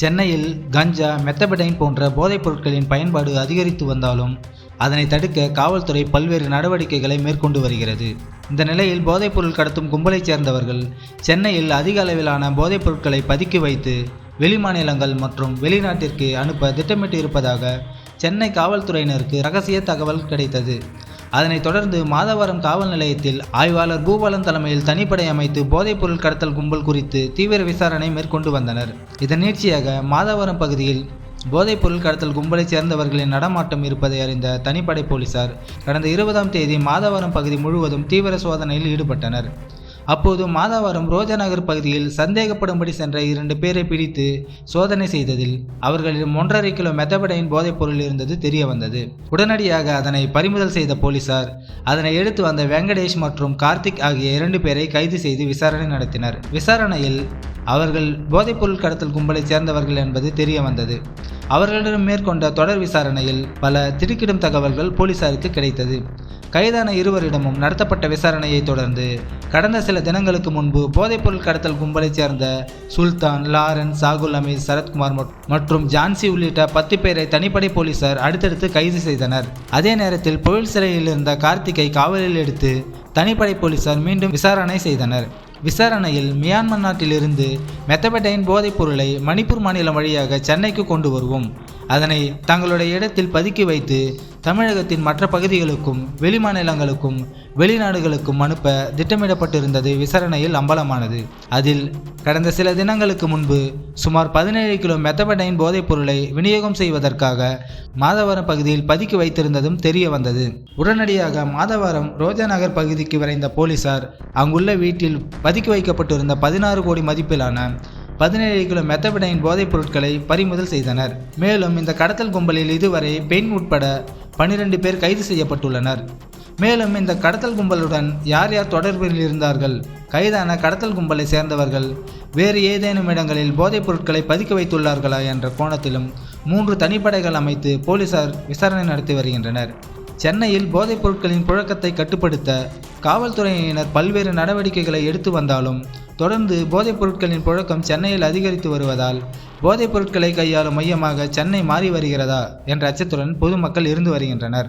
சென்னையில் கஞ்சா மெத்தபடைன் போன்ற போதைப் பொருட்களின் பயன்பாடு அதிகரித்து வந்தாலும் அதனை தடுக்க காவல்துறை பல்வேறு நடவடிக்கைகளை மேற்கொண்டு வருகிறது. இந்த நிலையில் போதைப்பொருள் கடத்தும் கும்பலைச் சேர்ந்தவர்கள் சென்னையில் அதிக அளவிலான போதைப் பொருட்களை பதுக்கி வைத்து வெளிமாநிலங்கள் மற்றும் வெளிநாட்டிற்கு அனுப்ப திட்டமிட்டு இருப்பதாக சென்னை காவல்துறையினருக்கு ரகசிய தகவல் கிடைத்தது. அதனைத் தொடர்ந்து மாதவரம் காவல் நிலையத்தில் ஆய்வாளர் பூபாலன் தலைமையில் தனிப்படை அமைத்து போதைப்பொருள் கடத்தல் கும்பல் குறித்து தீவிர விசாரணை மேற்கொண்டு வந்தனர். இதன் நீட்சியாக மாதவரம் பகுதியில் போதைப்பொருள் கடத்தல் கும்பலைச் சேர்ந்தவர்களின் நடமாட்டம் இருப்பதை அறிந்த தனிப்படை போலீசார் கடந்த இருபதாம் தேதி மாதவரம் பகுதி முழுவதும் தீவிர சோதனையில் ஈடுபட்டனர். அப்போது மாதாவரம் ரோஜாநகர் பகுதியில் சந்தேகப்படும்படி சென்ற இரண்டு பேரை பிடித்து சோதனை செய்ததில் அவர்களிடம் ஒன்றரை கிலோ மெத்தபடையின் போதைப் பொருள் இருந்தது தெரிய வந்தது உடனடியாக அதனை பறிமுதல் செய்த போலீசார் அதனை எடுத்து வந்த வெங்கடேஷ் மற்றும் கார்த்திக் ஆகிய இரண்டு பேரை கைது செய்து விசாரணை நடத்தினர். விசாரணையில் அவர்கள் போதைப்பொருள் கடத்தல் கும்பலைச் சேர்ந்தவர்கள் என்பது தெரிய வந்தது அவர்களிடம் மேற்கொண்ட தொடர் விசாரணையில் பல திடுக்கிடும் தகவல்கள் போலீசாருக்கு கிடைத்தது. கைதான இருவரிடமும் நடத்தப்பட்ட விசாரணையை தொடர்ந்து கடந்த சில தினங்களுக்கு முன்பு போதைப்பொருள் கடத்தல் கும்பலைச் சேர்ந்த சுல்தான் லாரன்ஸ் சாகுல் அமீர் சரத்குமார் மற்றும் ஜான்சி உள்ளிட்ட பத்து பேரை தனிப்படை போலீசார் அடுத்தடுத்து கைது செய்தனர். அதே நேரத்தில் புயல் சிறையில் இருந்த கார்த்திகை காவலில் எடுத்து தனிப்படை போலீசார் மீண்டும் விசாரணை செய்தனர். விசாரணையில் மியான்மர் நாட்டிலிருந்து மெத்தபடைன் போதைப் பொருளை மணிப்பூர் மாநிலம் வழியாக சென்னைக்கு கொண்டு வருவோம். அதனை தங்களுடைய இடத்தில் பதுக்கி வைத்து தமிழகத்தின் மற்ற பகுதிகளுக்கும் வெளிமாநிலங்களுக்கும் வெளிநாடுகளுக்கும் அனுப்ப திட்டமிடப்பட்டிருந்தது விசாரணையில் அம்பலமானது. அதில் கடந்த சில தினங்களுக்கு முன்பு சுமார் பதினேழு கிலோ மெத்தபடைன் போதைப் பொருளை விநியோகம் செய்வதற்காக மாதவரம் பகுதியில் பதுக்கி வைத்திருந்ததும் தெரிய வந்தது. உடனடியாக மாதவரம் ரோஜா நகர் பகுதிக்கு விரைந்த போலீசார் அங்குள்ள வீட்டில் பதுக்கி வைக்கப்பட்டிருந்த பதினாறு கோடி மதிப்பிலான பதினேழு கிலோ மெத்தபடைன் போதைப் பொருட்களை பறிமுதல் செய்தனர். மேலும் இந்த கடத்தல் கும்பலில் இதுவரை பெண் உட்பட பனிரெண்டு பேர் கைது செய்யப்பட்டுள்ளனர். மேலும் இந்த கடத்தல் கும்பலுடன் யார் யார் தொடர்பில் இருந்தார்கள் கைதான கடத்தல் கும்பலை சேர்ந்தவர்கள் வேறு ஏதேனும் இடங்களில் போதைப் பொருட்களை பதுக்கி வைத்துள்ளார்களா என்ற கோணத்திலும் மூன்று தனிப்படைகள் அமைத்து போலீசார் விசாரணை நடத்தி வருகின்றனர். சென்னையில் போதைப் பொருட்களின் புழக்கத்தை கட்டுப்படுத்த காவல்துறையினர் பல்வேறு நடவடிக்கைகளை எடுத்து வந்தாலும் தொடர்ந்து போதைப் பொருட்களின் புழக்கம் சென்னையில் அதிகரித்து வருவதால் போதைப் பொருட்களை கையாளும் மையமாக சென்னை மாறி வருகிறதா என்ற அச்சத்துடன் பொதுமக்கள் இருந்து வருகின்றனர்.